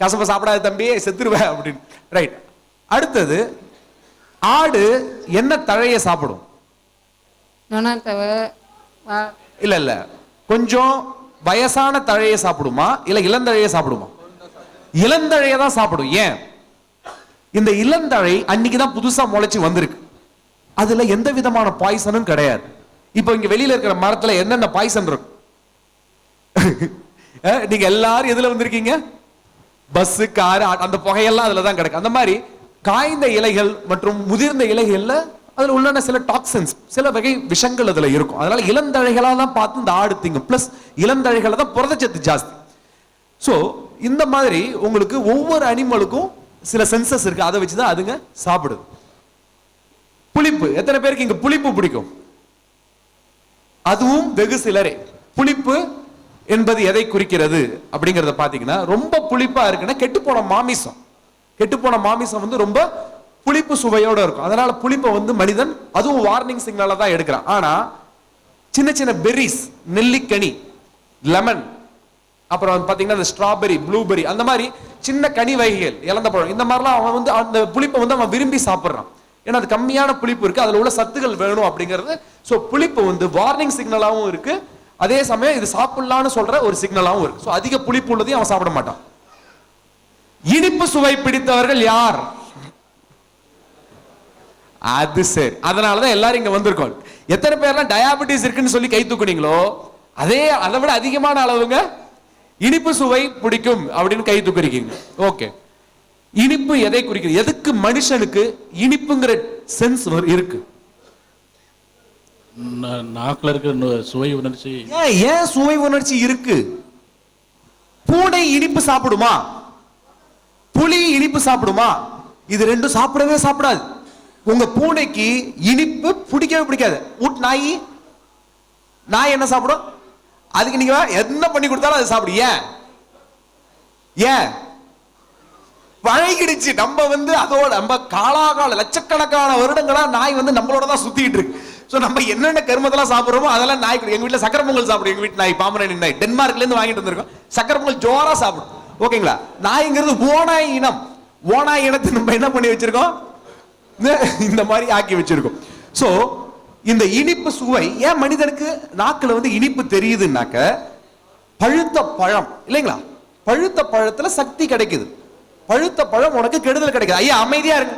கசப்பை சாப்பிடாத தம்பி செத்துருவ அப்படின்னு. ரைட் அடுத்தது ஆடு என்ன தழைய சாப்பிடும்? இல்ல இல்ல. கொஞ்சம் வயசான தழைய சாப்பிடுமா? இல்ல இளந்தழைய சாப்பிடுமா? இளந்தழைய தான் சாப்பிடும். ஏன்? இந்த இளந்தழை அன்னைக்கு தான் புதுசா முளைச்சு வந்திருக்கு. அதுல எந்த விதமான பாய்சனும் கிடையாது. இப்போ இங்க வெளியில இருக்கிற மரத்துல என்னென்ன பாய்சன் இருக்கும்? நீங்க எல்லாரும் எதுல வந்திருக்கீங்க? பஸ் கார் அந்த புகையெல்லாம் அதுல தான் கிடக்கு. அந்த மாதிரி காய்ந்த இலைகள் மற்றும் முதிர்ந்த இலைகள்ல அதுல உள்ளன சில டாக்ஸின்ஸ் சில வகை விஷங்கள் அதுல இருக்கும். அதனால இளந்தழைகளா தான் பார்த்து இந்த ஆடு திங்கும். பிளஸ் இளந்தழைகளை தான் புரதச்சத்து ஜாஸ்தி. ஸோ இந்த மாதிரி உங்களுக்கு ஒவ்வொரு அனிமலுக்கும் சில சென்சஸ் இருக்கு. அதை வச்சுதான் அதுங்க சாப்பிடுது. புளிப்பு. எத்தனை பேருக்கு இங்க புளிப்பு பிடிக்கும்? அதுவும் வெகு சிலரே. புளிப்பு என்பது எதை குறிக்கிறது அப்படிங்கறத பாத்தீங்கன்னா ரொம்ப புளிப்பா இருக்குன்னா கெட்டு போன மாமிசம். கெட்டு போன மாமிசம் வந்து ரொம்ப புளிப்பு சுவையோட இருக்கும். அதனால புளிப்பை வந்து மனிதன் அதுவும் வார்னிங் சிக்னலாக தான் எடுக்கிறான். ஆனா சின்ன சின்ன பெரிஸ் நெல்லிக்கனி லெமன் அப்புறம் வந்து பாத்தீங்கன்னா இந்த ஸ்ட்ராபெரி ப்ளூபெரி அந்த மாதிரி சின்ன கனி வகைகள் இழந்த பழம் இந்த மாதிரிலாம் அவன் வந்து அந்த புளிப்பை வந்து அவன் விரும்பி சாப்பிட்றான். ஏன்னா அது கம்மியான புளிப்பு இருக்கு அதுல உள்ள சத்துகள் வேணும் அப்படிங்கிறது. ஸோ புளிப்பு வந்து வார்னிங் சிக்னலாகவும் இருக்கு. அதே சமயம் இது சாப்பிடலான்னு சொல்ற ஒரு சிக்னலாகவும் இருக்கு. ஸோ அதிக புளிப்பு உள்ளதையும் அவன் சாப்பிட மாட்டான். இனிப்பு சுவை பிடித்தவர்கள் யார்? அது சரி. அதனாலதான் எல்லாரும் இங்க வந்திருக்கோம். எத்தனை பேர்லாம் டயாபெட்டிஸ் இருக்குன்னு சொல்லி கை தூக்குனீங்களோ அதே அதை விட அதிகமான அளவுங்க இனிப்பு சுவை பிடிக்கும் அப்படின்னு கை தூக்குறீங்க. ஓகே இனிப்பு எதை குறிக்கிறது எதுக்கு மனுஷனுக்கு இனிப்புங்கிற சென்ஸ் இருக்கு? நாக்கில் இருக்கிற சுவை உணர்ச்சி. ஏன் ஏன் சுவை உணர்ச்சி இருக்கு? பூனை இனிப்பு சாப்பிடுமா? புளி இனிப்பு சாப்பிடுமா? இது ரெண்டும் சாப்பிடவே சாப்பிடாது. உங்க பூனைக்கு இனிப்பு பிடிக்கவே பிடிக்காது. உட் நாய் நாய் என்ன சாப்பிடும்? அதுக்கு நீங்க என்ன பண்ணி கொடுத்தாலும் அது சாப்பிடும். ஏன்? ஏன்? பழகிடுச்சு நம்ம வந்து அதோட நம்ம காலாகால லட்சக்கணக்கான வருடங்களா நாய் வந்து நம்மளோட தான் சுத்திட்டு இருக்கு. ஸோ நம்ம என்னென்ன கருமத்தெல்லாம் சாப்பிட்றோமோ அதெல்லாம் நாய் எங்கள் வீட்டில் சக்கர பொங்கல் சாப்பிடும். எங்கள் வீட்டு நாய் பாமரன் நாய் டென்மார்க்லேருந்து வாங்கிட்டு வந்திருக்கோம். சக்கர பொங்கல் ஜோராக சாப்பிடும். ஓகேங்களா? நாய்ங்கிறது ஓனாய் இனம். ஓனாய் இனத்தை நம்ம என்ன பண்ணி வச்சிருக்கோம்? இந்த- மாதிரி ஆக்கி வச்சிருக்கோம். ஸோ இந்த இனிப்பு சுவை ஏன் மனிதனுக்கு நாக்கில் வந்து இனிப்பு தெரியுதுன்னாக்க பழுத்த பழம் இல்லைங்களா? பழுத்த பழத்தில் சக்தி கிடைக்குது. பழுத்த பழம் உனக்கு கெடுதல் கிடைக்குது. ஐயா அமைதியா இருக்கு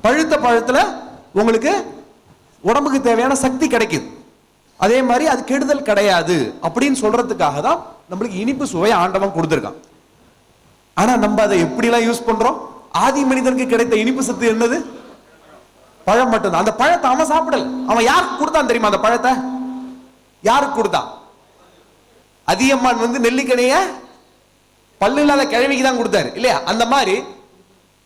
பழுத்த பழத்தில் உங்களுக்கு உடம்புக்கு தேவையான சக்தி கிடைக்குது. அதே மாதிரி அது கெடுதல் கிடையாது அப்படின்னு சொல்றதுக்காக தான் நம்மளுக்கு இனிப்பு சுவை ஆண்டவன் கொடுத்துருக்கான். ஆனா நம்ம அதை எப்படிலாம் யூஸ் பண்றோம்? ஆதி மனிதனுக்கு கிடைத்த இனிப்பு சத்து என்னது? பழம் மட்டும்தான். அந்த பழத்தை அவன் சாப்பிடல. அவன் யாருக்கு கொடுத்தான் தெரியுமா அந்த பழத்தை? யாருக்கு கொடுத்தான்? அதியம்மான் வந்து நெல்லிக்கணைய பல்லு இல்லாத கிழவிக்கு தான் கொடுத்தாரு. இல்லையா? அந்த மாதிரி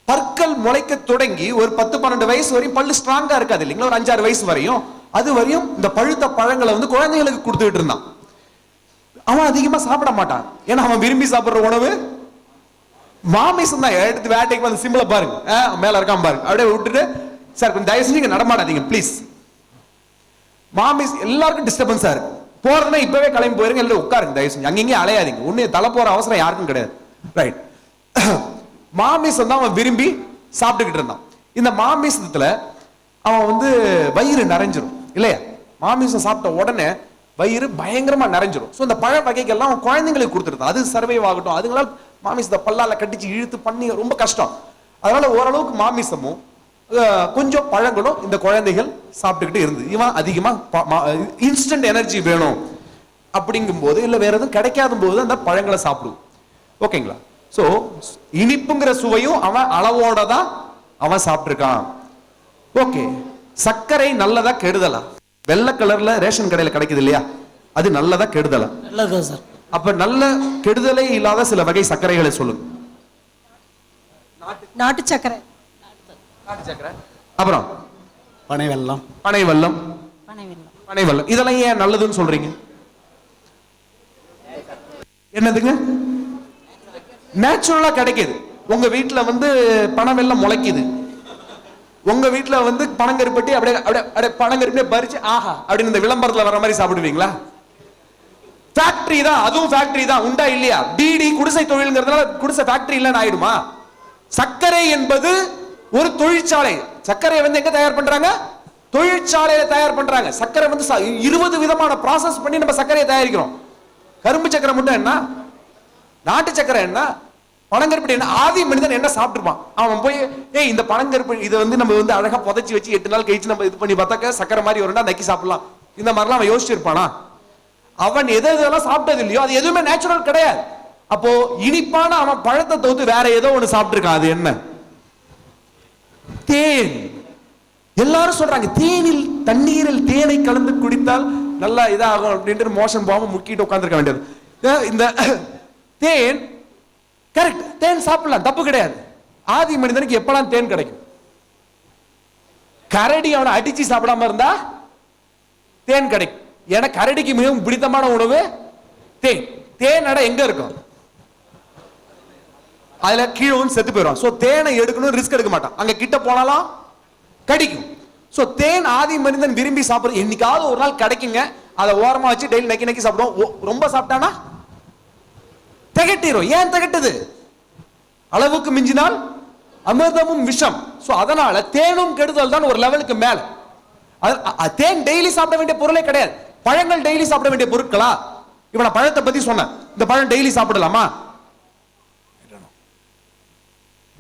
பற்கள் முளைக்க தொடங்கி ஒரு பத்து பன்னெண்டு வயசு வரையும் பல்லு ஸ்ட்ராங்கா இருக்காது இல்லைங்களா? ஒரு அஞ்சாறு வயசு வரையும். அது வரையும் இந்த பழுத்த பழங்களை வந்து குழந்தைகளுக்கு கொடுத்துட்டு இருந்தான். அவன் அதிகமா சாப்பிட மாட்டான். ஏன்னா அவன் விரும்பி சாப்பிடுற உணவு மாமிசம் தான். எடுத்து வேட்டைக்கு வந்து சிம்பிள பாருங்க. ஆ, மேல இருக்கான் பாருங்க. அப்படியே விட்டுட்டு சார் கொஞ்சம் தயவு செஞ்சு நடமாடாதீங்க ப்ளீஸ் மாமிஸ் எல்லாருக்கும் டிஸ்டர்பன்ஸா இருக்கு போறதுன்னா இப்பவே கிளம்பி போயிருங்க இல்லை உட்காருங்க தயவு செஞ்சு. அங்கேயும் அலையாதீங்க. ஒண்ணு தலை போற அவசரம் யாருக்கும் கிடையாது. ரைட் மாமிசம் தான் அவன் விரும்பி சாப்பிட்டுக்கிட்டு இருந்தான். இந்த மாமிசத்துல அவன் வந்து வயிறு நிறைஞ்சிரும் இல்லையா? மாமிசம் சாப்பிட்ட உடனே வயிறு பயங்கரமா நிறைஞ்சிரும். ஸோ இந்த பழ வகைகள்லாம் அவன் குழந்தைங்களுக்கு கொடுத்துருந்தான். அது சர்வைவ் ஆகட்டும். அதுங்களால மாமிசத்தை பல்லால கட்டிச்சு இழுத்து பண்ணி ரொம்ப கஷ்டம். அதனால ஓரளவுக்கு மாமிசமும் கொஞ்சம் பழங்களும் இந்த குழந்தைகள் சாப்பிட்டுக்கிட்டு இருந்து. இவன் அதிகமா இன்ஸ்டன்ட் எனர்ஜி வேணும் அப்படிங்கும்போது இல்லை வேற எதுவும் கிடைக்காத போது அந்த பழங்களை சாப்பிடுவோம் ஓகேங்களா? சோ இனிப்புங்கிற சுவையும் அவன் அளவோட தான் அவன் சாப்பிட்டிருக்கான். ஓகே சர்க்கரை நல்லதா கெடுதலா? வெள்ளை கலர்ல ரேஷன் கடையில கிடைக்குது இல்லையா? அது நல்லதா கெடுதலா? நல்லதுதான் சார். அப்ப நல்ல கெடுதலே இல்லாத சில வகை சர்க்கரைகளை சொல்லுங்க. நாட்டு சக்கரை அப்புறம்? பனை வெல்லம். பனை இதெல்லாம் ஏன் நல்லதுன்னு சொல்றீங்க? என்னதுங்க? நேச்சுரலாக கிடைக்கிது. உங்கள் வீட்டில் வந்து பணம் எல்லாம் முளைக்குது. உங்கள் வீட்டில் வந்து பனங்கருப்பட்டி அப்படியே அப்படியே அப்படியே பனங்கருப்பே பறிச்சு ஆஹா அப்படின்னு இந்த விளம்பரத்தில் வர மாதிரி சாப்பிடுவீங்களா? ஃபேக்டரி தான் அதுவும் ஃபேக்டரி தான் உண்டா இல்லையா? பீடி குடிசை தொழில்ங்கிறதுனால குடிசை ஃபேக்டரி இல்லைன்னு ஆயிடுமா? சர்க்கரை என்பது ஒரு தொழிற்சாலை. சர்க்கரையை வந்து எங்க தயார் பண்றாங்க? தொழிற்சாலையில தயார் பண்றாங்க. சர்க்கரை வந்து இருபது விதமான ப்ராசஸ் பண்ணி நம்ம சர்க்கரையை தயாரிக்கிறோம். கரும்பு சக்கரை மட்டும் என்ன? நாட்டு சக்கரை என்ன? பனங்கருப்பட்டி என்ன? ஆதி மனிதன் என்ன சாப்பிட்டுருப்பான்? அவன் போய் ஏய் இந்த பனங்கருப்பு இதை வந்து நம்ம வந்து அழகா புதைச்சி வச்சு எட்டு நாள் கழிச்சு நம்ம இது பண்ணி பார்த்தாக்க சக்கரை மாதிரி வரும்னா நக்கி சாப்பிடலாம். இந்த மாதிரிலாம் அவன் யோசிச்சிருப்பானா? அவன் எது எதெல்லாம் சாப்பிட்டது இல்லையோ அது எதுவுமே நேச்சுரல் கிடையாது. அப்போ இனிப்பான அவன் பழத்தை தவிர்த்து வேற ஏதோ ஒன்று சாப்பிட்டுருக்கான். அது என்ன? தேன். எல்லாரும் சொல்றாங்க தேனில் தண்ணீரில் தேனை கலந்து குடித்தால் நல்லா இதாகும். அப்படின்ட்டு மோஷன் போகாம முக்கிட்டு உட்காந்துருக்க வேண்டியது. இந்த தேன் கரெக்ட் தேன் சாப்பிடலாம் தப்பு கிடையாது. ஆதி மனிதனுக்கு எப்பெல்லாம் தேன் கிடைக்கும்? கரடி அவனை அடிச்சு சாப்பிடாம இருந்தா தேன் கிடைக்கும். ஏன்னா கரடிக்கு மிகவும் பிடித்தமான உணவு தேன். தேன் அடை எங்க இருக்கும்? அதுல கீழே செத்து போயிடும் சோ தேனை எடுக்கணும் ரிஸ்க் எடுக்க மாட்டான். அங்க கிட்ட போனாலும் கடிக்கும். சோ தேன் ஆதி மனிதன் விரும்பி சாப்பிடுறது என்னைக்காவது ஒரு நாள் கிடைக்குங்க. அதை ஓரமா வச்சு டெய்லி நக்கி நக்கி சாப்பிடுவோம். ரொம்ப சாப்பிட்டானா? திகட்டிரும். ஏன் திகட்டுது? அளவுக்கு மிஞ்சினால் அமிர்தமும் விஷம். சோ அதனால தேனும் கெடுதல் தான் ஒரு லெவலுக்கு மேல. தேன் டெய்லி சாப்பிட வேண்டிய பொருளே கிடையாது. பழங்கள் டெய்லி சாப்பிட வேண்டிய பொருட்களா? இப்ப நான் பழத்தை பத்தி சொன்னேன். இந்த பழம் டெய்லி சாப்பிடலாமா?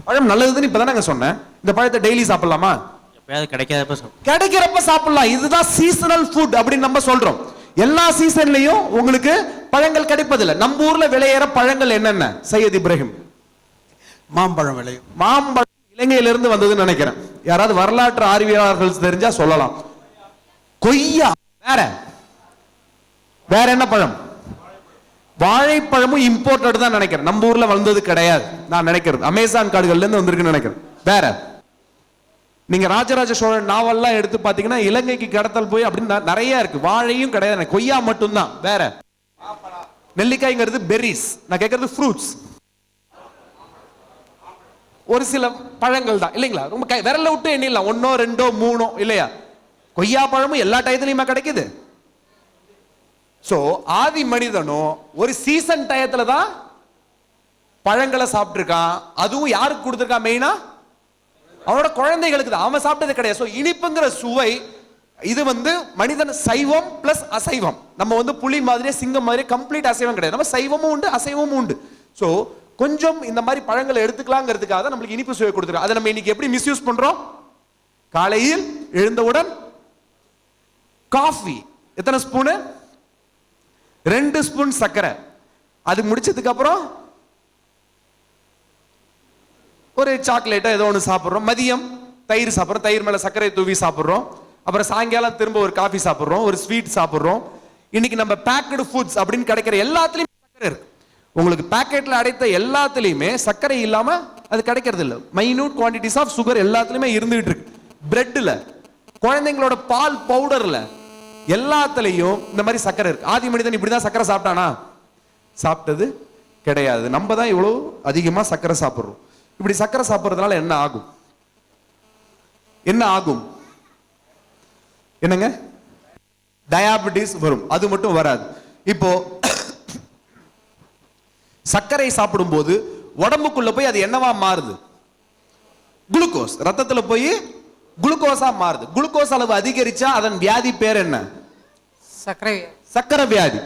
பழம் நல்லதுன்னு இப்பதானங்க சொன்னேன். இந்த பழத்தை டெய்லி சாப்பிடலாமா. கிடைக்கிறப்ப சாப்பிடலாம். இதுதான் சீசனல் ஃபுட் அப்படின்னு நம்ம சொல்றோம். எல்லா சீசன்லயும் உங்களுக்கு பழங்கள் கிடைப்பதில்லை. நம்ம ஊர்ல விளையிற பழங்கள் என்னென்ன? சையத் இப்ராஹிம். மாம்பழம் விளையும். மாம்பழம் இலங்கையிலிருந்து வந்ததுன்னு நினைக்கிறேன். யாராவது வரலாற்று ஆர்வலர்கள் தெரிஞ்சா சொல்லலாம். கொய்யா. வேற. வேற என்ன பழம்? வாழைப்பழமும் இம்போர்ட்டட் தான் நினைக்கிறேன். நம்ம ஊர்ல வந்தது கிடையாது. நான் நினைக்கிறேன் அமேசான் காடுகள்ல இருந்து வந்திருக்குன்னு நினைக்கிறேன். வேற. நீங்க ராஜராஜ சோழன் நாவல்லாம் எடுத்து பாத்தீங்கன்னா இலங்கைக்கு கடத்தல் போய் அப்படின்னு நிறைய இருக்கு. வாழையும் கிடையாது. கொய்யா மட்டும்தான். வேற. நெல்லிக்காய்ங்கிறது பெரிஸ் நான் கேட்கறது ஃப்ரூட்ஸ் ஒரு சில பழங்கள் தான். இல்லைங்களா? ரொம்ப கை விரல விட்டு எண்ணிடலாம். ஒன்னோ ரெண்டோ மூணோ இல்லையா? கொய்யா பழமும் எல்லா டயத்துலையுமா கிடைக்குது? சோ ஆதி மனிதனும் ஒரு சீசன் டயத்துல தான் பழங்களை சாப்பிட்ருக்கான் அதுவும் யாருக்கு கொடுத்துருக்கான் மெயினா அவனோட குழந்தைகளுக்கு தான். அவன் சாப்பிட்டது கிடையாது. ஸோ இனிப்புங்கிற சுவை இது வந்து மனிதன் சைவம் பிளஸ் அசைவம். நம்ம வந்து புலி மாதிரியே சிங்கம் மாதிரியே கம்ப்ளீட் அசைவம் கிடையாது. நம்ம சைவமும் உண்டு அசைவமும் உண்டு. ஸோ கொஞ்சம் இந்த மாதிரி பழங்களை எடுத்துக்கலாங்கிறதுக்காக தான் நம்மளுக்கு இனிப்பு சுவை கொடுத்துருக்கோம் அதை நம்ம இன்னைக்கு எப்படி மிஸ்யூஸ் பண்றோம்? காலையில் எழுந்தவுடன் காஃபி எத்தனை ஸ்பூனு ரெண்டு ஸ்பூன் சர்க்கரை. அது முடிச்சதுக்கு அப்புறம் ஒரு சாக்லேட்டோ ஏதோ ஒன்று சாப்பிட்றோம். மதியம் தயிர் சாப்பிட்றோம். தயிர் மேலே சர்க்கரை தூவி சாப்பிட்றோம். அப்புறம் சாயங்காலம் திரும்ப ஒரு காஃபி சாப்பிட்றோம். ஒரு ஸ்வீட் சாப்பிட்றோம். இன்னைக்கு நம்ம பேக்கடு ஃபுட்ஸ் அப்படின்னு கிடைக்கிற எல்லாத்துலேயுமே சர்க்கரை இருக்கு. உங்களுக்கு பேக்கெட்டில் அடைத்த எல்லாத்துலேயுமே சர்க்கரை இல்லாமல் அது கிடைக்கிறது இல்லை. மைன்யூட் குவான்டிட்டிஸ் ஆஃப் சுகர் எல்லாத்துலேயுமே இருந்துகிட்டு இருக்கு. பிரெட்டில் குழந்தைங்களோட பால் பவுடரில் எல்லாத்துலேயும் இந்த மாதிரி சர்க்கரை இருக்கு. ஆதி மனிதன் இப்படி தான் சர்க்கரை சாப்பிட்டானா? சாப்பிட்டது கிடையாது. நம்ம தான் இவ்வளோ அதிகமாக சர்க்கரை சாப்பிட்றோம். இப்படி சர்க்கரை சாப்பிடுறதுனால என்ன ஆகும்? என்ன ஆகும்? என்னங்க? டயாபிட்டிஸ் வரும். அது மட்டும் வராது. இப்போ சர்க்கரை சாப்பிடும்போது உடம்புக்குள்ள போய் அது என்னவா மாறுது? குளுக்கோஸ். ரத்தத்துல போய் குளுக்கோஸா மாறுது. குளுக்கோஸ் அளவு அதிகரிச்சா அதன் வியாதி பேர் என்ன? சர்க்கரை சக்கரை வியாதி.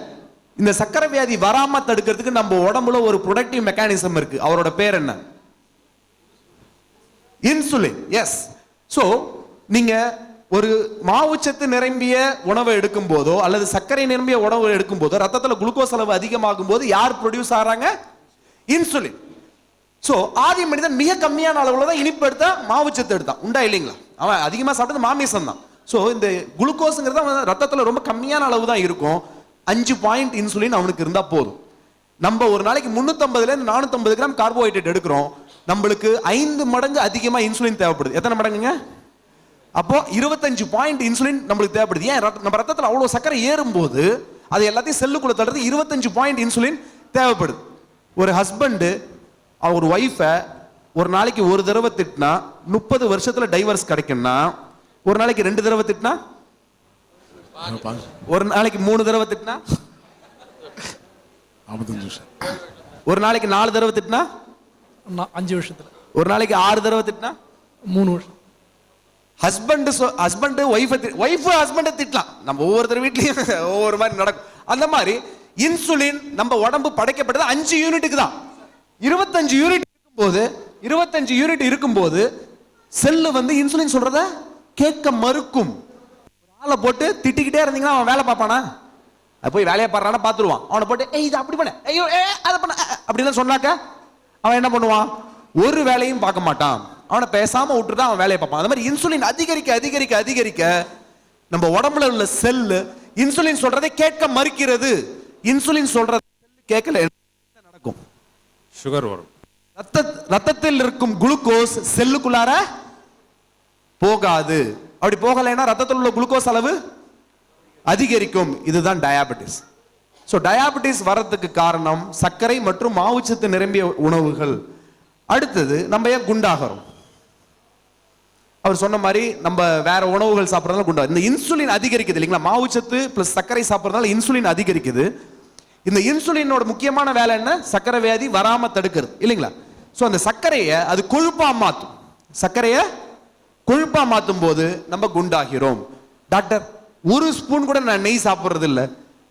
இந்த சக்கரை வியாதி வராம தடுக்கிறதுக்கு நம்ம உடம்புல ஒரு ப்ரொடக்டிவ் மெக்கானிசம் இருக்கு. அவரோட பேர் என்ன? இன்சுலின் எஸ் ஸோ நீங்கள் ஒரு மாவுச்சத்து நிரம்பிய உணவை எடுக்கும் போதோ அல்லது சர்க்கரை நிரம்பிய உணவு எடுக்கும் போதோ ரத்தத்தில் குளுக்கோஸ் அளவு அதிகமாகும் போது யார் ப்ரொடியூஸ் ஆகிறாங்க இன்சுலின். ஸோ ஆதி மனிதன் மிக கம்மியான அளவில் தான் இனிப்பு எடுத்தா மாவுச்சத்து எடுத்தான். உண்டா இல்லைங்களா? அவன் அதிகமாக சாப்பிட்டது மாமிசம் தான் ஸோ இந்த குளுக்கோஸுங்கிறது அவன் ரத்தத்தில் ரொம்ப கம்மியான அளவு தான் இருக்கும். அஞ்சு பாயிண்ட் இன்சுலின் அவனுக்கு இருந்தால் போதும். நம்ம ஒரு நாளைக்கு முந்நூற்றம்பதுலேருந்து நானூற்றம்பது கிராம் கார்போஹைட்ரேட் எடுக்கிறோம். நம்மளுக்கு ஐந்து மடங்கு அதிகமா இன்சுலின் தேவைப்படுது. எத்தனை மடங்குங்க? அப்போ இருபத்தஞ்சு பாயிண்ட் இன்சுலின் நம்மளுக்கு தேவைப்படுது. ஏன்? நம்ம ரத்தத்துல அவ்வளவு சர்க்கரை ஏறும்போது அது எல்லாத்தையும் செல்லுக்குள்ள தடுறது இருபத்தஞ்சு பாயிண்ட் இன்சுலின் தேவைப்படுது. ஒரு ஹஸ்பண்ட் அவர் ஒய்ஃபை ஒரு நாளைக்கு ஒரு தடவை திட்டினா முப்பது வருஷத்துல டைவர்ஸ் கிடைக்கும்னா ஒரு நாளைக்கு ரெண்டு தடவை திட்டினா? ஒரு நாளைக்கு மூணு தடவை திட்டினா? ஒரு நாளைக்கு நாலு தடவை திட்டினா? அஞ்சு வருஷத்துல. ஒரு நாளைக்கு ஆறு தடவை திட்டினா? மூணு வருஷம். ஹஸ்பண்ட் ஹஸ்பண்ட் ஒய்ஃபை ஒய்ஃப் ஹஸ்பண்டை திட்டலாம். நம்ம ஒவ்வொருத்தர் வீட்லயும் ஒவ்வொரு மாதிரி நடக்கும். அந்த மாதிரி இன்சுலின் நம்ம உடம்பு படைக்கப்பட்டது அஞ்சு யூனிட்டுக்கு தான். இருபத்தஞ்சு யூனிட் இருக்கும்போது இருபத்தஞ்சு யூனிட் இருக்கும்போது செல்லு வந்து இன்சுலின் சொல்றத கேட்க மறுக்கும். ஆளை போட்டு திட்டிக்கிட்டே இருந்தீங்கன்னா அவன் வேலை பார்ப்பானா? அது போய் வேலையை பாடுறானா பார்த்துருவான். அவனை போட்டு ஏய் இது அப்படி பண்ண. ஐயோ ஏ அதை பண்ண. அப்படிலாம் சொன்னாக்க அவன் என்ன பண்ணுவான்? ஒரு வேலையும் பார்க்க மாட்டான். அவனை பேசாம விட்டுட்டு அவன் வேலையை பார்ப்பான். அந்த மாதிரி இன்சுலின் அதிகரிக்க அதிகரிக்க அதிகரிக்க நம்ம உடம்புல உள்ள செல்லு இன்சுலின் சொல்றதை கேட்க மறுக்கிறது. இன்சுலின் சொல்றதை கேட்கல நடக்கும்? சுகர் வரும். ரத்த ரத்தத்தில் இருக்கும் குளுக்கோஸ் செல்லுக்குள்ளார போகாது. அப்படி போகலைன்னா ரத்தத்தில் உள்ள குளுக்கோஸ் அளவு அதிகரிக்கும். இதுதான் டயாபெட்டிஸ் ஸோ டயாபெட்டிஸ் வர்றதுக்கு காரணம் சர்க்கரை மற்றும் மாவுச்சத்து நிரம்பிய உணவுகள். அடுத்தது நம்ம ஏன் குண்டாகிறோம்? அவர் சொன்ன மாதிரி நம்ம வேற உணவுகள் சாப்பிட்றதால குண்டா இந்த இன்சுலின் அதிகரிக்குது இல்லைங்களா? மாவுச்சத்து பிளஸ் சர்க்கரை சாப்பிட்றதால இன்சுலின் அதிகரிக்குது. இந்த இன்சுலினோட முக்கியமான வேலை என்ன? சர்க்கரை வியாதி வராமல் தடுக்கிறது இல்லைங்களா? ஸோ அந்த சர்க்கரையை அது கொழுப்பா மாற்றும் சர்க்கரையை கொழுப்பா மாற்றும் போது நம்ம குண்டாகிறோம். டாக்டர் ஒரு ஸ்பூன் கூட நான் நெய் சாப்பிட்றது இல்லை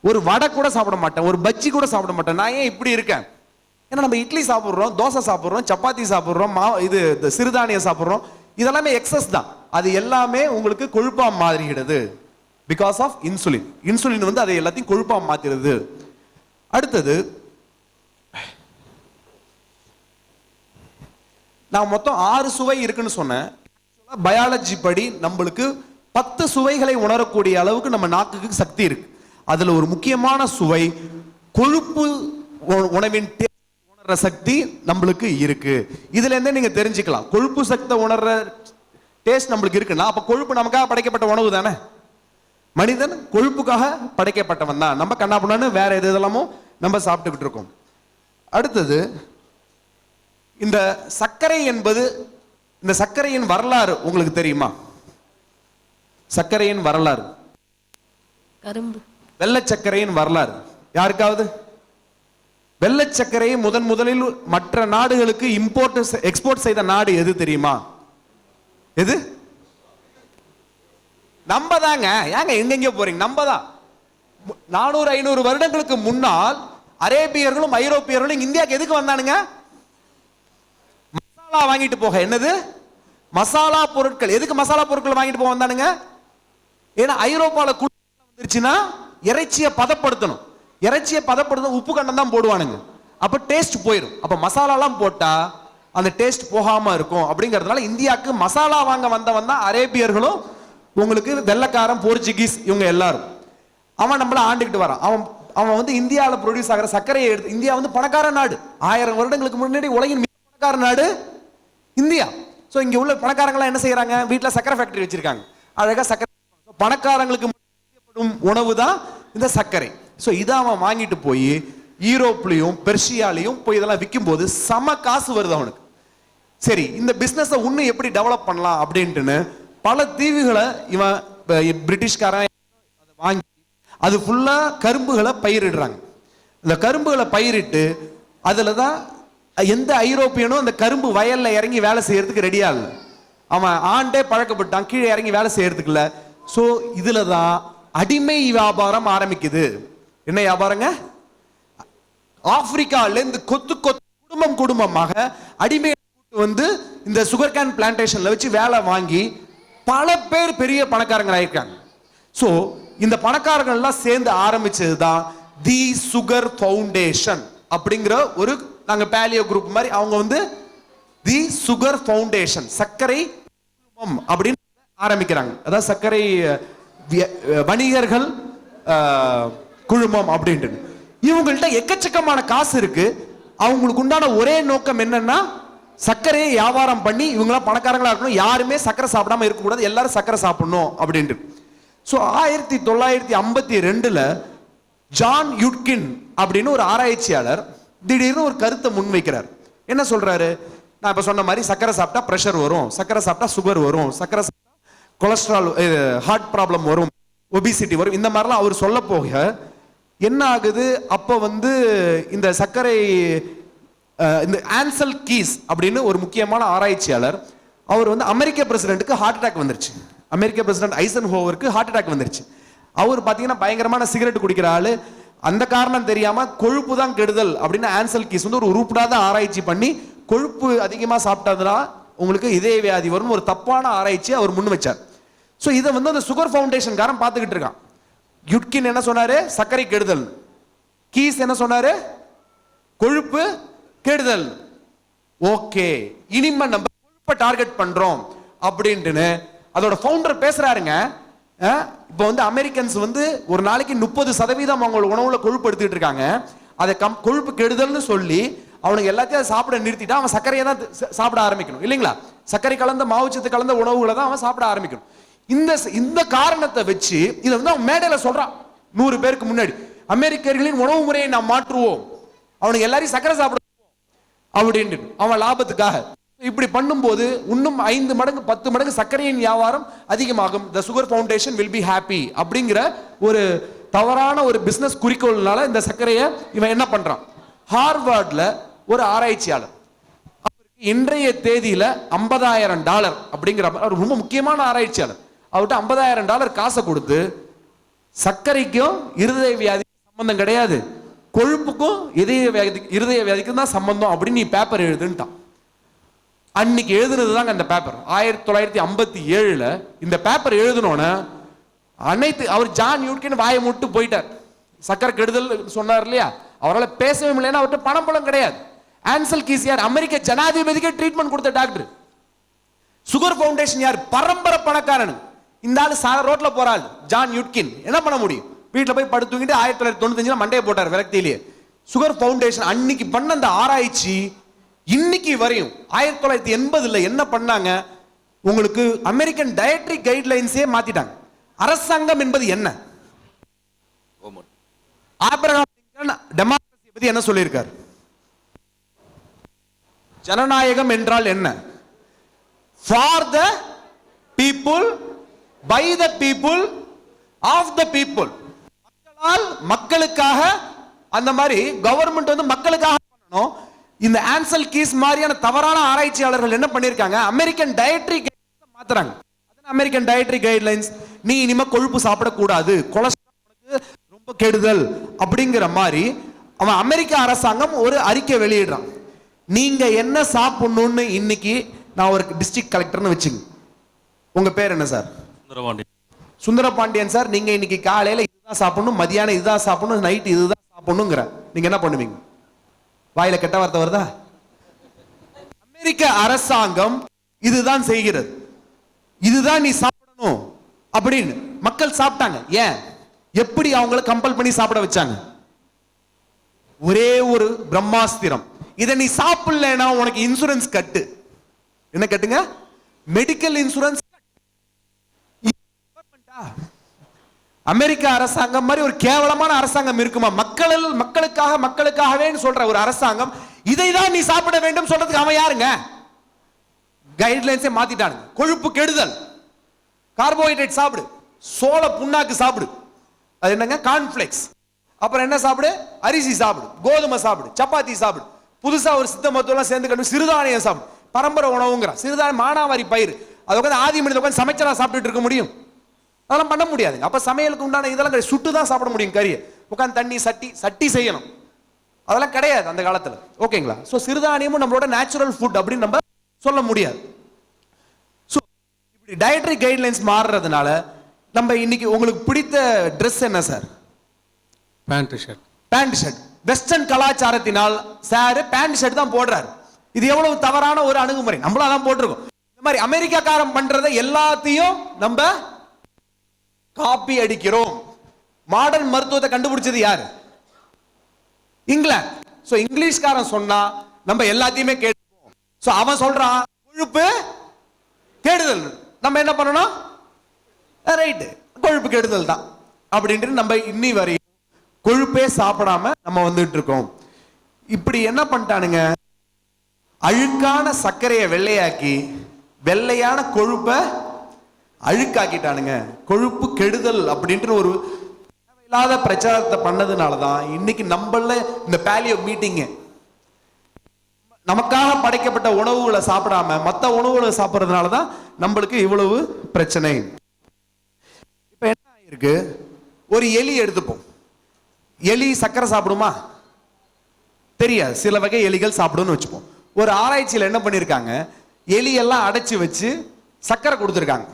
ஒரு வடை கூட சாப்பிட மாட்டேன் ஒரு பஜ்ஜி கூட சாப்பிட மாட்டேன். நான் ஏன் இப்படி இருக்கேன்? ஏன்னா நம்ம இட்லி சாப்பிட்றோம் தோசை சாப்பிட்றோம் சப்பாத்தி சாப்பிட்றோம் மா இது இந்த சிறுதானியம் சாப்பிட்றோம். இதெல்லாமே எக்ஸஸ் தான். அது எல்லாமே உங்களுக்கு கொழுப்பா மாறிடுது. பிகாஸ் ஆஃப் இன்சுலின் இன்சுலின் வந்து அதை எல்லாத்தையும் கொழுப்பா மாத்திடுது. அடுத்தது நான் மொத்தம் ஆறு சுவை இருக்குன்னு சொன்னேன். பயாலஜி படி நம்மளுக்கு பத்து சுவைகளை உணரக்கூடிய அளவுக்கு நம்ம நாக்குக்கு சக்தி இருக்கு. அதுல ஒரு முக்கியமான சுவை கொழுப்பு உணவின் உணர்ற சக்தி நம்மளுக்கு இருக்கு. இதுல இருந்தே நீங்க தெரிஞ்சுக்கலாம். கொழுப்பு சக்தி உணர்ற டேஸ்ட் நம்மளுக்கு இருக்குன்னா அப்ப கொழுப்பு நமக்காக படைக்கப்பட்ட உணவு தானே? மனிதன் கொழுப்புக்காக படைக்கப்பட்டவன் தான். நம்ம கண்ணாப்புண்ணு வேற எது இதெல்லாமோ நம்ம சாப்பிட்டுக்கிட்டு இருக்கோம். அடுத்தது இந்த சர்க்கரை என்பது இந்த சர்க்கரையின் வரலாறு உங்களுக்கு தெரியுமா? சர்க்கரையின் வரலாறு. கரும்பு. வெள்ளை சர்க்கரையின் வரலாறு. யாருக்காவது? வெள்ளச்சக்கரையை முதன் முதலில் மற்ற நாடுகளுக்கு இம்போர்ட் எக்ஸ்போர்ட் செய்த நாடு எது தெரியுமா? எது? நம்ம தாங்க ஏங்க எங்கெங்க போறீங்க? நம்ம தான் நானூறு ஐநூறு வருடங்களுக்கு முன்னால் அரேபியர்களும் ஐரோப்பியர்களும் இந்தியாவுக்கு எதுக்கு வந்தானுங்க? மசாலா வாங்கிட்டு போக. என்னது? மசாலா பொருட்கள். எதுக்கு மசாலா பொருட்கள் வாங்கிட்டு போக வந்தானுங்க? ஏன்னா ஐரோப்பால குளிர் வந்துருச்சுன்னா இறைச்சியை பதப்படுத்தணும். இறைச்சியை பதப்படுத்த உப்பு கண்டம் தான் போடுவானுங்க. அப்போ டேஸ்ட் போயிடும் அப்போ மசாலாலாம் போட்டால் அந்த டேஸ்ட் போகாமல் இருக்கும். அப்படிங்கறதுனால இந்தியாவுக்கு மசாலா வாங்க வந்தவன் தான் அரேபியர்களும் உங்களுக்கு வெள்ளக்காரன் போர்ச்சுகீஸ் இவங்க எல்லாரும். அவன் நம்மள ஆண்டுக்கிட்டு வரான். அவன் அவன் வந்து இந்தியாவில் ப்ரொடியூஸ் ஆகிற சர்க்கரையை எடுத்து இந்தியா வந்து பணக்கார நாடு. ஆயிரம் வருடங்களுக்கு முன்னாடி உலகின் மிக பணக்கார நாடு இந்தியா. ஸோ இங்கே உள்ள பணக்காரங்களாம் என்ன செய்கிறாங்க வீட்டில் சக்கரை ஃபேக்டரி வச்சிருக்காங்க. அழகாக சக்கரை பணக்காரங்களுக்கு உணவு தான் இந்த சர்க்கரை. ஸோ இதை அவன் வாங்கிட்டு போய் ஈரோப்லையும் பெர்ஷியாலையும் போய் இதெல்லாம் விற்கும்போது செம காசு வருது அவனுக்கு. சரி இந்த பிஸ்னஸை இன்னும் எப்படி டெவலப் பண்ணலாம் அப்படின்ட்டுன்னு பல தீவுகளை இவன் பிரிட்டிஷ்காரன் வாங்கி அது ஃபுல்லாக கரும்புகளை பயிரிடுறாங்க. இந்த கரும்புகளை பயிரிட்டு அதில் தான் எந்த ஐரோப்பியனும் அந்த கரும்பு வயலில் இறங்கி வேலை செய்யறதுக்கு ரெடியா இல்லை அவன் ஆண்டே பழக்கப்பட்டான் கீழே இறங்கி வேலை செய்யறதுக்கு இல்லை ஸோ இதில் தான் அடிமை வியாபாரம் ஆரம்பிக்குது. என்ன வியாபாரங்க? ஆப்பிரிக்கால இருந்து கொத்து கொத்து குடும்பம் குடும்பமாக அடிமை வந்து இந்த சுகர் கேன் பிளான்டேஷன்ல வச்சு வேலை வாங்கி பல பேர் பெரிய பணக்காரங்க ஆயிருக்காங்க. ஸோ இந்த பணக்காரங்கள்லாம் எல்லாம் சேர்ந்து ஆரம்பிச்சது தான் தி சுகர் ஃபவுண்டேஷன் அப்படிங்கிற ஒரு நாங்கள் பேலியோ குரூப் மாதிரி அவங்க வந்து தி சுகர் ஃபவுண்டேஷன் சர்க்கரை குழுமம் அப்படின்னு ஆரம்பிக்கிறாங்க. அதாவது சர்க்கரை வணிகர்கள் குழுமம் அப்படின்ட்டு இவங்கள்ட்ட எக்கச்சக்கமான காசு இருக்கு. அவங்களுக்கு உண்டான ஒரே நோக்கம் என்னன்னா சர்க்கரையை வியாபாரம் பண்ணி இவங்களாம் பணக்காரங்களா இருக்கணும். யாருமே சர்க்கரை சாப்பிடாம இருக்கக்கூடாது. எல்லாரும் சர்க்கரை சாப்பிடணும் அப்படின்ட்டு ஸோ ஆயிரத்தி தொள்ளாயிரத்தி ஐம்பத்தி ரெண்டுல ஜான் யுட்கின் அப்படின்னு ஒரு ஆராய்ச்சியாளர் திடீர்னு ஒரு கருத்தை முன்வைக்கிறார். என்ன சொல்றாரு? நான் இப்ப சொன்ன மாதிரி சர்க்கரை சாப்பிட்டா ப்ரெஷர் வரும். சர்க்கரை சாப்பிட்டா சுகர் வரும். சர்க்கரை சாப்பிட்டா கொலஸ்ட்ரால் ஹார்ட் ப்ராப்ளம் வரும் ஒபிசிட்டி வரும் இந்த மாதிரிலாம் அவர் சொல்ல போக என்ன ஆகுது? அப்போ வந்து இந்த சர்க்கரை இந்த ஆன்சல் கீஸ் அப்படின்னு ஒரு முக்கியமான ஆராய்ச்சியாளர் அவர் வந்து அமெரிக்க பிரசிடென்ட்டுக்கு ஹார்ட் அட்டாக் வந்துருச்சு. அமெரிக்க பிரசிடென்ட் ஐசன் ஹோவருக்கு ஹார்ட் அட்டாக் வந்துருச்சு. அவர் பார்த்தீங்கன்னா பயங்கரமான சிகரெட் குடிக்கிற ஆள். அந்த காரணம் தெரியாம கொழுப்பு தான் கெடுதல் அப்படின்னு ஆன்சல் கீஸ் வந்து ஒரு உருப்படாத ஆராய்ச்சி பண்ணி கொழுப்பு அதிகமாக சாப்பிட்டதுனா உங்களுக்கு இதய வியாதி வரும் ஒரு தப்பான ஆராய்ச்சி அவர் முன் வச்சார். ஸோ இதை வந்து அந்த சுகர் ஃபவுண்டேஷன்காரன் பார்த்துக்கிட்டு இருக்கான். யுட்கின் என்ன சொன்னாரு? சர்க்கரை கெடுதல். கீஸ் என்ன சொன்னாரு? கொழுப்பு கெடுதல். ஓகே இனிமே நம்ம கொழுப்பை டார்கெட் பண்றோம் அப்படின்ட்டுன்னு அதோட ஃபவுண்டர் பேசுறாருங்க. இப்போ வந்து அமெரிக்கன்ஸ் வந்து ஒரு நாளைக்கு முப்பது சதவீதம் அவங்க உணவுல கொழுப்பு எடுத்துக்கிட்டு இருக்காங்க. அதை கம் கொழுப்பு கெடுதல்னு சொல்லி அவனுக்கு எல்லாத்தையும் அதை சாப்பிட நிறுத்திட்டு அவன் சர்க்கரையை தான் சாப்பிட ஆரம்பிக்கணும். இல்லைங்களா? சர்க்கரை கலந்த மாவுச்சத்து கலந்த உணவுகளை தான் அவன் சாப்பிட ஆரம்பிக்கணும். இந்த இந்த காரணத்தை வச்சு இதை வந்து அவன் மேடையில சொல்றான். நூறு பேருக்கு முன்னாடி. அமெரிக்கர்களின் உணவு முறையை நாம் மாற்றுவோம். அவனுக்கு எல்லாரையும் சர்க்கரை சாப்பிட அப்படின்ட்டு. அவன் லாபத்துக்காக. இப்படி பண்ணும்போது இன்னும் ஐந்து மடங்கு பத்து மடங்கு சர்க்கரையின் வியாபாரம் அதிகமாகும். The sugar foundation will be happy அப்படிங்கிற ஒரு தவறான ஒரு பிசினஸ் குறிக்கோள்னால இந்த சர்க்கரையை இவன் என்ன பண்றான்? ஹார்வர்டில் ஒரு ஆராய்ச்சியாளர். அவருக்கு இன்றைய தேதியில ஐம்பதாயிரம் டாலர் அப்படிங்கிற ரொம்ப முக்கியமான ஆராய்ச்சியாளர். அவர்கிட்ட ஐம்பதாயிரம் டாலர் காசை கொடுத்து சர்க்கரைக்கும் இருதய வியாதிக்கும் சம்பந்தம் கிடையாது. கொழுப்புக்கும் இதய வியாதி இருதய வியாதிக்கும் தான் சம்பந்தம் அப்படின்னு நீ பேப்பர் எழுதுன்ட்டான். அன்னைக்கு எழுதுனது தாங்க அந்த பேப்பர் ஆயிரத்தி தொள்ளாயிரத்தி ஐம்பத்தி ஏழுல இந்த பேப்பர் எழுதினோன்னு அனைத்து அவர் ஜான் யூட்கின் வாயை மூட்டு போயிட்டார். சக்கரை கெடுதல் சொன்னார் இல்லையா? அவரால் பேசவே முடியலன்னா அவர்கிட்ட பணம் பழம் கிடையாது. ஆன்சல் கீஸ் யார் அமெரிக்க ஜனாதிபதிக்கே ட்ரீட்மெண்ட் கொடுத்த டாக்டர் சுகர் ஃபவுண்டேஷன் யார்? பரம்பரை பணக்காரன். இந்த ஆள் சா ரோட்ல போறாள் ஜான் யுட்கின் என்ன பண்ண முடியும்? வீட்டில் போய் படுத்துக்கிட்டு ஆயிரத்தி தொள்ளாயிரத்தி தொண்ணூத்தஞ்சுல மண்டையை போட்டார் விரக்தியிலேயே. சுகர் ஃபவுண்டேஷன் அன்னைக்கு பண்ண அந்த ஆராய்ச்சி இன்னைக்கு வரையும் ஆயிரத்தி தொள்ளாயிரத்தி எண்பதுல என்ன பண்ணாங்க? உங்களுக்கு அமெரிக்கன் டயட்ரி கைட்லைன்ஸே மாத்திட்டாங்க. அரசாங்கம் என்பது என்ன? ஆபிரகாம் டெமோக்ரஸி பத்தி என்ன சொல்லியிருக்காரு? ஜனநாயகம் என்றால் என்ன? For the people by the people of the people மக்களால் மக்களுக்காக அந்த மாதிரி கவர்மெண்ட் வந்து மக்களுக்காக பண்ணணும். இந்த ஆன்சல் கீஸ் மாதிரியான தவறான ஆராய்ச்சியாளர்கள் என்ன பண்ணியிருக்காங்க? அமெரிக்கன் டயட்ரி மாத்துறாங்க. அமெரிக்கன் டயட்ரி கைட்லைன்ஸ் நீ இனிமே கொழுப்பு சாப்பிடக்கூடாது. கொலஸ்ட்ரால் ரொம்ப கெடுதல் அப்படிங்கிற மாதிரி அவன் அமெரிக்க அரசாங்கம் ஒரு அறிக்கை வெளியிடுறான். நீங்க என்ன சாப்பிடணும்னு இன்னைக்கு நான் ஒரு டிஸ்ட்ரிக்ட் கலெக்டர்னு வச்சுங்க. உங்க பேர் என்ன சார் சுந்தரபாண்டியன் சுந்தரபாண்டியன் சார் நீங்க இன்னைக்கு காலையில இதுதான் சாப்பிடணும் மதியானம் இதுதான் சாப்பிடணும் நைட் இதுதான் சாப்பிடணுங்கிற. நீங்க என்ன பண்ணுவீங்க? வாயில கெட்ட வார்த்தை வருதா? அமெரிக்க அரசாங்கம் இதுதான் செய்கிறது. இதுதான் நீ சாப்பிடணும் அப்படின்னு மக்கள் சாப்பிட்டாங்க. ஏன்? எப்படி அவங்கள கம்பல் பண்ணி சாப்பிட வச்சாங்க? ஒரே ஒரு பிரம்மாஸ்திரம். இதை நீ சாப்பிடலன்னா உனக்கு இன்சூரன்ஸ் கட்டு. என்ன கட்டுங்க? மெடிக்கல் இன்சூரன்ஸ் அமெரிக்க அரசாங்கம் மாதிரி ஒரு கேவலமான அரசாங்கம் இருக்குமா? மக்கள் மக்களுக்காக மக்களுக்காகவே சொல்ற ஒரு அரசாங்கம் இதை தான் நீ சாப்பிட வேண்டும் சொல்றதுக்கு அவன் யாருங்க? கைட்லைன்ஸே மாத்திட்டானுங்க. கொழுப்பு கெடுதல். கார்போஹைட்ரேட் சாப்பிடு. சோள புண்ணாக்கு சாப்பிடு. அது என்னங்க? கார்ன்ஃபிளெக்ஸ் அப்புறம் என்ன சாப்பிடு? அரிசி சாப்பிடு. கோதுமை சாப்பிடு. சப்பாத்தி சாப்பிடு. புதுசா ஒரு சித்த மருத்துவம் சேர்ந்து கண்டு சிறுதானியம் சாப்பிடு. பரம்பரை உணவுங்கிற சிறுதானியம் மானாவாரி பயிர் அதை உட்காந்து ஆதி மனித உட்காந்து சமைச்சா சாப்பிட்டுட்டு இருக்க முடியும். அதெல்லாம் பண்ண முடியாதுங்க. அப்ப சமையலுக்கு உண்டான இதெல்லாம் கிடையாது. சுட்டு தான் சாப்பிட முடியும் கறியை. உட்காந்து தண்ணி சட்டி சட்டி செய்யணும். அதெல்லாம் கிடையாது அந்த காலத்துல. ஓகேங்களா? சோ சிறுதானியமும் நம்மளோட நேச்சுரல் ஃபுட் அப்படின்னு நம்ம சொல்ல முடியாது. ஸோ இப்படி டயட்ரி கைட்லைன்ஸ் மாறுறதுனால நம்ம இன்னைக்கு உங்களுக்கு பிடித்த ட்ரெஸ் என்ன sir pant shirt pant shirt western கலாச்சாரத்தினால் sir pant shirt தான் போடுறாரு. இது எவ்வளவு தவறான ஒரு அணுகுமுறை. நம்மளும் அதான் போட்டிருக்கோம். இந்த மாதிரி அமெரிக்காக்காரன் பண்றதை எல்லாத்தையும் நம்ம காப்பி அடிக்கிறோம். மாடர்ன் மருத்துவத்தை கண்டுபிடிச்சது யாரு? இங்கிலாந்து. சோ இங்கிலீஷ்காரன் சொன்னா நம்ம எல்லாத்தையுமே கேட்டுப்போம் சோ அவன் சொல்றான் கொழுப்பு கெடுதல். நம்ம என்ன பண்ணணும்? ரைட்டு கொழுப்பு கெடுதல் தான். அப்படின்ட்டு நம்ம இன்னி வரையும் கொழுப்பே சாப்பிடாம நம்ம வந்துட்டு இருக்கோம். இப்படி என்ன பண்ணிட்டானுங்க? அழுக்கான சர்க்கரையை வெள்ளையாக்கி வெள்ளையான கொழுப்பை அழுக்காக்கிட்டானுங்க. கொழுப்பு கெடுதல் அப்படின்ற ஒரு இல்லாத பிரச்சாரத்தை பண்ணதுனால தான் இன்னைக்கு நம்மள இந்த பேலியோ மீட்டிங்கு நமக்காக படைக்கப்பட்ட உணவுகளை சாப்பிடாம மத்த உணவுகளை சாப்பிட்றதுனால தான் நம்மளுக்கு இவ்வளவு பிரச்சனை. இப்ப என்ன ஆயிருக்கு? ஒரு எலி எடுத்துப்போம். எலி சக்கரை சாப்பிடுமா? தெரியாது. சில வகை எலிகள் சாப்பிடும்னு வச்சுப்போம். ஒரு ஆராய்ச்சியில் என்ன பண்ணியிருக்காங்க? எலியெல்லாம் அடைச்சு வச்சு சக்கரை கொடுத்துருக்காங்க.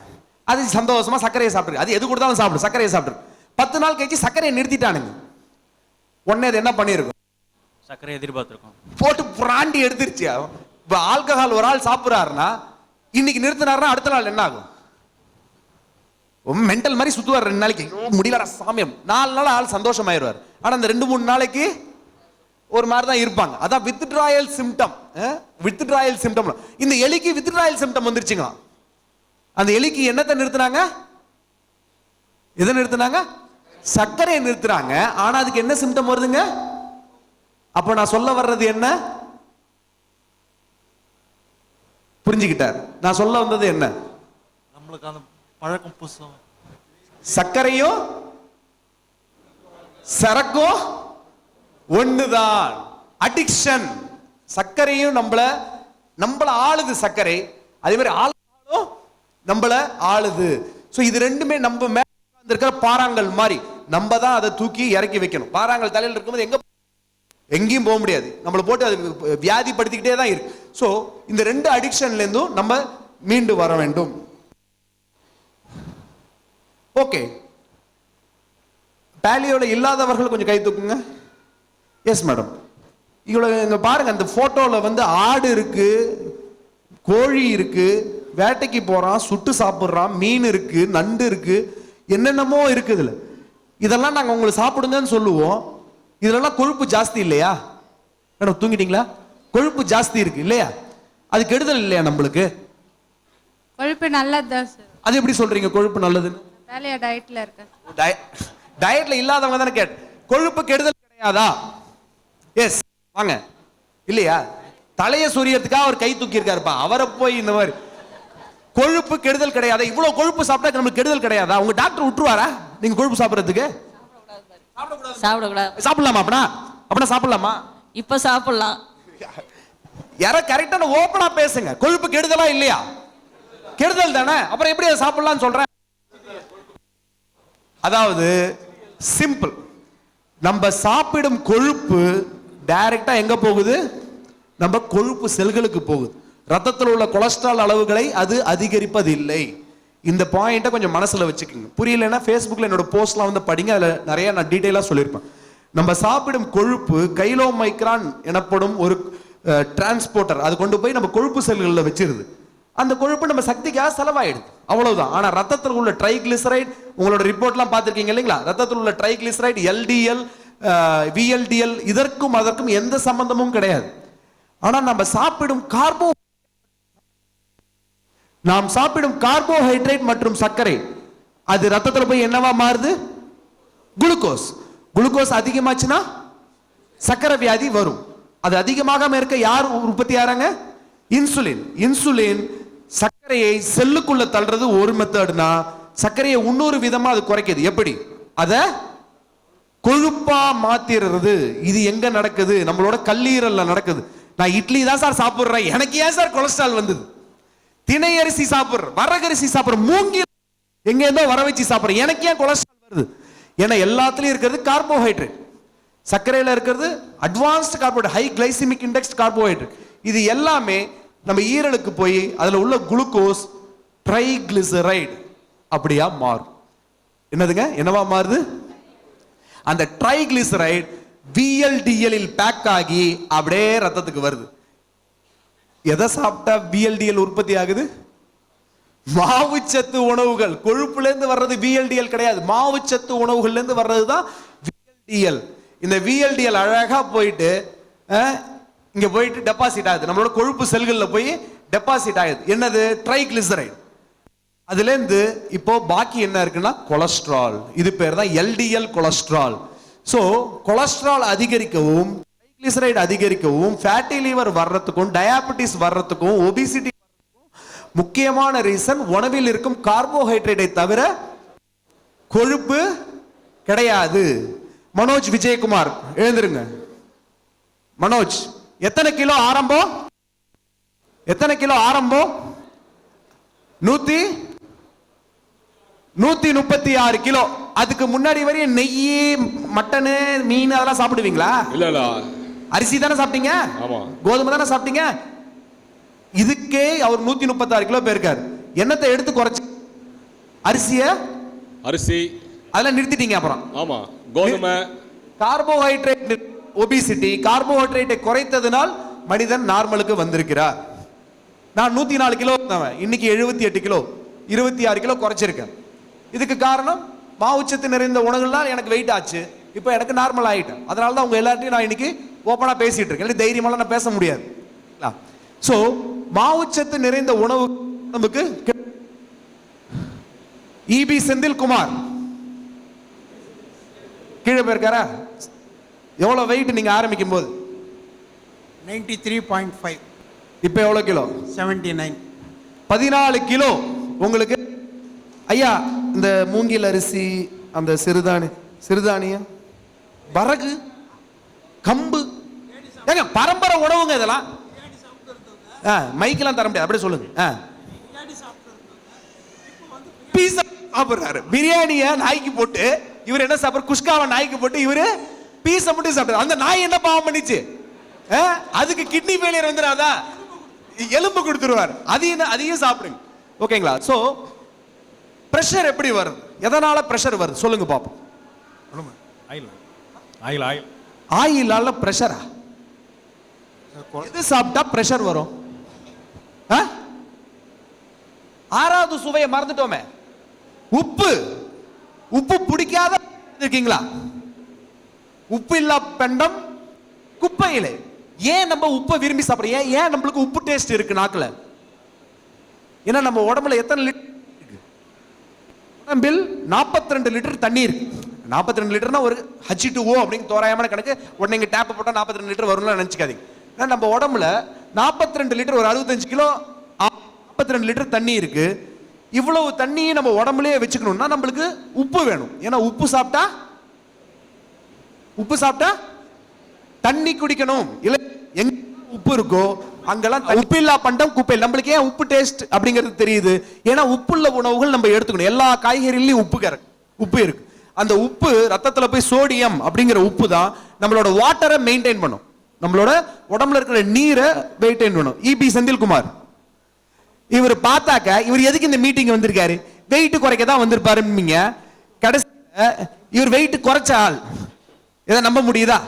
அது சந்தோஷமா சர்க்கரையை சாப்பிட்டு அது எது கொடுத்தாலும் சாப்பிடும். சர்க்கரையை சாப்பிட்டு பத்து நாள் கழிச்சு சர்க்கரையை நிறுத்திட்டானுங்க. உடனே அது என்ன பண்ணியிருக்கும் சர்க்கரை எதிர்பார்த்துருக்கோம். போட்டு பிராண்டி எடுத்துருச்சு. இப்போ ஆல்கஹால் ஒரு ஆள் சாப்பிட்றாருன்னா இன்னைக்கு நிறுத்தினாருன்னா அடுத்த நாள் என்ன ஆகும்? மென்டல் மாதிரி சுத்துவார் ரெண்டு நாளைக்கு. முடியலடா சாமியம் நாலு நாள் ஆள் சந்தோஷமாயிருவார். ஆனா அந்த ரெண்டு மூணு நாளைக்கு ஒரு மாதிரி தான் இருப்பாங்க. அதான் வித்ட்ராயல் சிம்டம் வித்ட்ராயல் சிம்டம் இந்த எலிக்கு வித்ட்ராயல் சிம்டம் வந்துருச்சுங்க. அந்த எலிக்கு என்னத்தை நிறுத்துனாங்க? எதை நிறுத்துனாங்க? சர்க்கரையை நிறுத்துறாங்க. ஆனா அதுக்கு என்ன சிம்டம் வருதுங்க? அப்ப நான் சொல்ல வர்றது என்ன? புரிஞ்சுக்கிட்டார். நான் சொல்ல வந்தது என்ன? நம்மளுக்கு அந்த பழக்கம் புதுசும் சர்க்கரையும் சரக்கும் ஒண்ணுதான். அடிக்ஷன் சர்க்கரையும் நம்மள நம்மள ஆளுது சர்க்கரை. அதே மாதிரி ஆளும் நம்மளை ஆளுது. ஸோ இது ரெண்டுமே நம்ம மேல இருக்கிற பாறாங்கல் மாதிரி. நம்ம தான் அதை தூக்கி இறக்கி வைக்கணும். பாறாங்கல் தலையில் இருக்கும்போது எங்க எங்கேயும் போக முடியாது. நம்மளை போட்டு அது வியாதிப்படுத்திக்கிட்டே தான் இருக்கு. ஸோ இந்த ரெண்டு அடிக்ஷன்லேருந்தும் நம்ம மீண்டு வர வேண்டும். ஓகே பேலியோட இல்லாதவர்கள் கொஞ்சம் கை தூக்குங்க. எஸ் மேடம் இவ்வளோ இங்கே பாருங்க அந்த ஃபோட்டோவில் வந்து ஆடு இருக்கு கோழி இருக்குது வேட்டைக்கு போறான் சுட்டு சாப்பிட்றான் மீன் இருக்கு நண்டு இருக்கு என்னென்னமோ இருக்குது இதுல இதெல்லாம் நாங்க உங்களுக்கு சாப்பிடுங்கன்னு சொல்லுவோம். இதுலலாம் கொழுப்பு ஜாஸ்தி இல்லையா? மேடம் தூங்கிட்டீங்களா? கொழுப்பு ஜாஸ்தி இருக்கு இல்லையா? அது கெடுதல் இல்லையா நம்மளுக்கு? கொழுப்பு நல்லதுதான் சார் அது எப்படி சொல்றீங்க கொழுப்பு நல்லதுன்னு? வேலையா டயட்ல இருக்கேன். டய- டயட்ல இல்லாதவங்க தானே கேட் கொழுப்பு கெடுதல் கிடையாதா? எஸ் வாங்க. இல்லையா? தலைய சொரியறதுக்காக அவர் கை தூக்கி இருக்காருப்பா அவரை போய் இந்த மாதிரி கொழுப்பு கெடுதல் கிடையாதா. இவ்வளவு கொழுப்பு சாப்பிட்டா நம்மளுக்கு கெடுதல் கிடையாதா? உங்க டாக்டர் விட்டுருவாரா? நீங்க கொழுப்பு சாப்பிடுறதுக்கு? சாப்பிடக்கூடாது சாப்பிடலாமா அப்படின்னா அப்படின்னா சாப்பிடலாமா? இப்ப சாப்பிடலாம். யாரோ கரெக்டான ஓப்பனா பேசுங்க. கொழுப்பு கெடுதலா இல்லையா? கெடுதல் தானே? அப்புறம் எப்படி அதை சாப்பிடலாம்னு சொல்றேன்? அதாவது சிம்பிள் நம்ம சாப்பிடும் கொழுப்பு டைரக்டா எங்க போகுது? நம்ம கொழுப்பு செல்களுக்கு போகுது. ரத்தத்தில் உள்ள கொலஸ்ட்ரால் அளவுகளை அது அதிகரிப்பதில்லை. இந்த பாயிண்ட்டை கொஞ்சம் மனசில் வச்சுக்கோங்க. புரியலன்னா ஃபேஸ்புக்கில் என்னோட போஸ்ட்லாம் வந்து படிங்க அதில் நிறைய நான் டீட்டெயிலாக சொல்லியிருப்பேன். நம்ம சாப்பிடும் கொழுப்பு கைலோ மைக்ரான் எனப்படும் ஒரு டிரான்ஸ்போர்ட்டர் அது கொண்டு போய் நம்ம கொழுப்பு செல்களில் வச்சிருது. அந்த கொழுப்பு நம்ம சக்திக்காக செலவாயிடுது? அவ்வளவுதான். ஆனா ரத்தத்தில் உள்ள ட்ரைகிளிசரைட் உங்களோட ரிப்போர்ட்லாம் பார்த்துருக்கீங்க இல்லைங்களா? ரத்தத்தில் உள்ள ட்ரைகிளிசரைட் எல்டிஎல் விஎல்டிஎல் இதற்கும் அதற்கும் எந்த சம்பந்தமும் கிடையாது. ஆனால் நம்ம சாப்பிடும் கார்போ நாம் சாப்பிடும் கார்போஹைட்ரேட் மற்றும் சர்க்கரை அது ரத்தத்தில் போய் என்னவா மாறுது? குளுக்கோஸ். குளுக்கோஸ் அதிகமாச்சுன்னா சர்க்கரை வியாதி வரும். அது அதிகமாக இருக்க யார் உற்பத்தி ஆறாங்க? இன்சுலின். இன்சுலின் சர்க்கரையை செல்லுக்குள்ள தள்ளுறது ஒரு மெத்தட்னா சர்க்கரையை இன்னொரு விதமா அது குறைக்குது. எப்படி? அத கொழுப்பா மாத்திடுறது இது எங்க நடக்குது? நம்மளோட கல்லீரல்ல நடக்குது. நான் இட்லி தான் சார் சாப்பிடுறேன். எனக்கு ஏன் சார் கொலஸ்ட்ரால் வந்தது? தினை அரிசி சாப்பிடுறேன் வரகரிசி சாப்பிட்ற மூங்கி எங்க இருந்தோ வர வச்சு சாப்பிடுறேன் எனக்கு ஏன் கொலஸ்ட்ரால் வருது? ஏன்னா எல்லாத்துலயும் இருக்கிறது கார்போஹைட்ரேட் சர்க்கரையில் இருக்கிறது advanced carbohydrate high glycemic index carbohydrate இது எல்லாமே நம்ம ஈரலுக்கு போய் அதில் உள்ள குளுக்கோஸ் ட்ரைக்ளிசரைடு அப்படியா மாறும். என்னதுங்க? என்னவா மாறுது? அந்த ட்ரைக்ளிசரைடு விஎல்டிஎல்லில் பேக் ஆகி அப்படியே ரத்தத்துக்கு வருது. எதை சாப்பிட்டா பிஎல்டிஎல் உற்பத்தி ஆகுது? மாவுச்சத்து உணவுகள். கொழுப்புல இருந்து வர்றது விஎல்டிஎல் கிடையாது. மாவுச்சத்து உணவுகள்ல இருந்து வர்றது தான் விஎல்டிஎல் இந்த விஎல்டிஎல் அழகா போயிட்டு இங்கே இங்க போயிட்டு டெபாசிட் ஆகுது. நம்மளோட கொழுப்பு செல்கள்ல போய் டெபாசிட் ஆகுது. என்னது? ட்ரைக்ளிசரைட் அதுலேருந்து இப்போ பாக்கி என்ன இருக்குன்னா கொலஸ்ட்ரால் இது பேர் தான் எல்டிஎல் கொலஸ்ட்ரால் ஸோ கொலஸ்ட்ரால் அதிகரிக்கவும் ட்ரைகிளிசரைடு அதிகரிக்கவும் ஃபேட்டி லிவர் வர்றதுக்கும் டயாபெட்டிஸ் வர்றதுக்கும் ஒபிசிட்டி முக்கியமான ரீசன் உணவில் இருக்கும் கார்போஹைட்ரேட்டை தவிர கொழுப்பு கிடையாது. மனோஜ் விஜயகுமார் எழுந்துருங்க. மனோஜ் எத்தனை கிலோ ஆரம்பம்? எத்தனை கிலோ ஆரம்பம்? நூத்தி நூத்தி முப்பத்தி ஆறு கிலோ. அதுக்கு முன்னாடி வரையும் நெய் மட்டனு மீன் அதெல்லாம் சாப்பிடுவீங்களா? இல்ல இல்ல. அரிசி தானே சாப்பிட்டீங்க. கோதுமை தானே சாப்பிட்டீங்க? இதுக்கே அவர் நூத்தி முப்பத்தாறு கிலோ போயிருக்காரு. என்னத்தை எடுத்து குறைச்சு? அரிசிய? அரிசி. அதெல்லாம் நிறுத்திட்டீங்க அப்புறம். ஆமா. கோதுமை. கார்போஹைட்ரேட் ஒபிசிட்டி கார்போஹைட்ரேட்டை குறைத்ததினால் மனிதன் நார்மலுக்கு வந்திருக்கிறார். நான் நூத்தி நாலு கிலோ இருந்தவன் இன்னைக்கு எழுபத்தி எட்டு கிலோ. இருபத்தி ஆறு கிலோ குறைச்சிருக்கேன். இதுக்கு காரணம் மாவுச்சத்து நிறைந்த உணவுகள்லாம் எனக்கு வெயிட் ஆச்சு. இப்போ எனக்கு நார்மல் ஆயிட்டேன் அதனால தான் உங்க எல்லார்ட்டையும் நான் இன்னைக்கு ஓப்பனா பேசிட்டு இருக்கேன். தைரியமாலாம் நான் பேச முடியாது. ஸோ மாவுச்சத்து நிறைந்த உணவு நமக்கு இபி செந்தில்குமார். கீழே போயிருக்காரா? எவ்வளவு வெயிட் நீங்க ஆரம்பிக்கும் போது நைன்டி த்ரீ பாயிண்ட் ஃபைவ் இப்போ எவ்வளவு கிலோ? செவன்டி நைன் பதினாலு கிலோ உங்களுக்கு? ஐயா இந்த மூங்கில் அரிசி அந்த சிறுதானி சிறுதானியம்? வரகு கம்பு. ஏங்க பரம்பரை உணவுங்க இதெல்லாம். ஆ மைக்கெல்லாம் தர முடியாது. அப்படியே சொல்லுங்க. ஆ. பீஸா சாப்பிடுறாரு. பிரியாணிய நாய்க்கு போட்டு இவர் என்ன சாப்பிடுற குஷ்காவை நாய்க்கு போட்டு இவரு பீஸை மட்டும் சாப்பிடுறாரு. அந்த நாய் என்ன பாவம் பண்ணிச்சு? ஆ? அதுக்கு கிட்னி ஃபெயிலியர் வந்துடாதா? எலும்பு கொடுத்துருவார். அதையும் அதையும் சாப்பிடுங்க. ஓகேங்களா? ஸோ ப்ரெஷர் எப்படி வருது? எதனால ப்ரெஷர் வருது? சொல்லுங்க பாப்போம். Oil oil. ஆயில் ஆயிலால பிரஷரா எது சாப்பிட்டா பிரஷர் வரும்? ஆ? ஆறாவது சுவையை மறந்துட்டோமே. உப்பு. உப்பு பிடிக்காத இருக்கீங்களா? உப்பு இல்லா பெண்டம் குப்பையிலே. ஏன் நம்ம உப்பை விரும்பி சாப்பிடுறோம்? ஏன் ஏன் நம்மளுக்கு உப்பு டேஸ்ட் இருக்கு நாக்குல? ஏன்னா நம்ம உடம்புல எத்தனை லிட்டர் இருக்கு? உடம்பில் 42 ரெண்டு லிட்டர் தண்ணி இருக்கு. 42 ரெண்டு லிட்டர்னா ஒரு ஹச் டூ ஓ அப்படின்னு தோராயமான கணக்கு உடனே இங்கே டேப் போட்டால் நாற்பத்தி ரெண்டு லிட்டர் வரும்னு நினச்சிக்காதீங்க. ஏன்னா நம்ம உடம்புல 42 ரெண்டு லிட்டர் ஒரு அறுபத்தஞ்சு கிலோ 42 ரெண்டு லிட்டர் தண்ணி இருக்கு. இவ்வளவு தண்ணியை நம்ம உடம்புலயே வச்சுக்கணும்னா நம்மளுக்கு உப்பு வேணும். ஏன்னா உப்பு சாப்பிட்டா உப்பு சாப்பிட்டா தண்ணி குடிக்கணும். இல்லை எங்க உப்பு இருக்கோ அங்கெல்லாம் உப்பு இல்லா பண்டம் குப்பை நம்மளுக்கு ஏன் உப்பு டேஸ்ட் அப்படிங்கிறது தெரியுது. ஏன்னா உப்புள்ள உணவுகள் நம்ம எடுத்துக்கணும். எல்லா காய்கறிலையும் உப்பு கர உப்பு இருக்கு. அந்த உப்பு ரத்தத்துல போய் சோடியம் அப்படிங்கிற உப்பு தான் நம்மளோட வாட்டரை மெயின்டைன் பண்ணும். நம்மளோட உடம்புல இருக்கிற நீரை மெயின்டைன் பண்ணும். இபி செந்தில்குமார். இவர் பார்த்தாக்க இவர் எதுக்கு இந்த மீட்டிங் வந்திருக்காரு? வெயிட் குறைக்க தான் வந்திருப்பாருங்க கடைசி இவர் வெயிட் குறைச்ச ஆள். இதை நம்ப முடியுதா?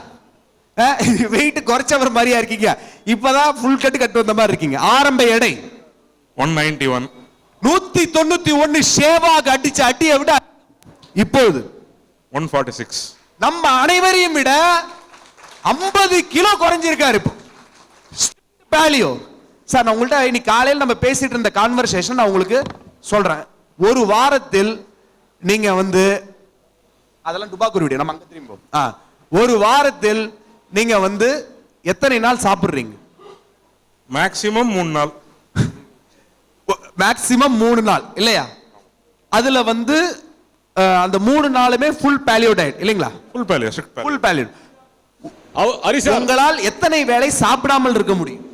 வெயிட் குறைச்சவர் மாதிரியா இருக்கீங்க. இப்பதான் ஃபுல் கட்டு கட்டு வந்த மாதிரி இருக்கீங்க. ஆரம்ப எடை. ஒன் நைன்டி ஒன் நூத்தி தொண்ணூத்தி ஒண்ணு ஷேவாக அடிச்ச அடியை விட இப்பொழுது ஒன் ஃபார்ட்டி சிக்ஸ் நம்ம அனைவரையும் விட 50 கிலோ குறைஞ்சிருக்காரு இப்போ. பேலியோ சார் நான் உங்கள்ட்ட இன்னைக்கு காலையில் நம்ம பேசிட்டு இருந்த கான்வர்சேஷன் நான் உங்களுக்கு சொல்றேன். ஒரு வாரத்தில் நீங்க வந்து அதெல்லாம் டுபாக்கூர் வீடியோ நம்ம அங்க திரும்பி. ஆ ஒரு வாரத்தில் நீங்க வந்து எத்தனை நாள் சாப்பிடுறீங்க? மேக்ஸிமம் மூணு நாள். மேக்சிமம் மூணு நாள் இல்லையா? அதுல வந்து அந்த மூணு நாளுமே ஃபுல் பேலியோ டயட் இல்லைங்களா? ஃபுல் பேலியோ ஃபுல் பேலியோ உங்களால் எத்தனை வேளை சாப்பிடாமல் இருக்க முடியும்?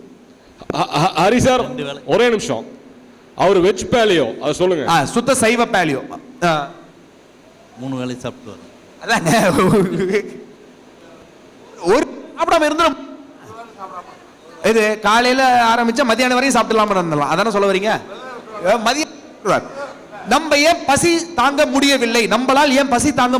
ஹரி சார். ஒரே நிமிஷம். அவர் வெஜ் பேலியோ அதை சொல்லுங்க. சுத்த சைவ பேலியோ மூணு வேளை சாப்பிட்டு வரேன் அதாங்க ஒரு சாப்பிடாம இருந்துடும் இது காலையில ஆரம்பிச்சா மதியானம் வரையும் சாப்பிடலாம இருந்தலாம். அதானே சொல்ல வரீங்க? மதியம் நம்ம ஏன் பசி தாங்க முடியவில்லை? நம்மளால் ஏன் பசி தாங்க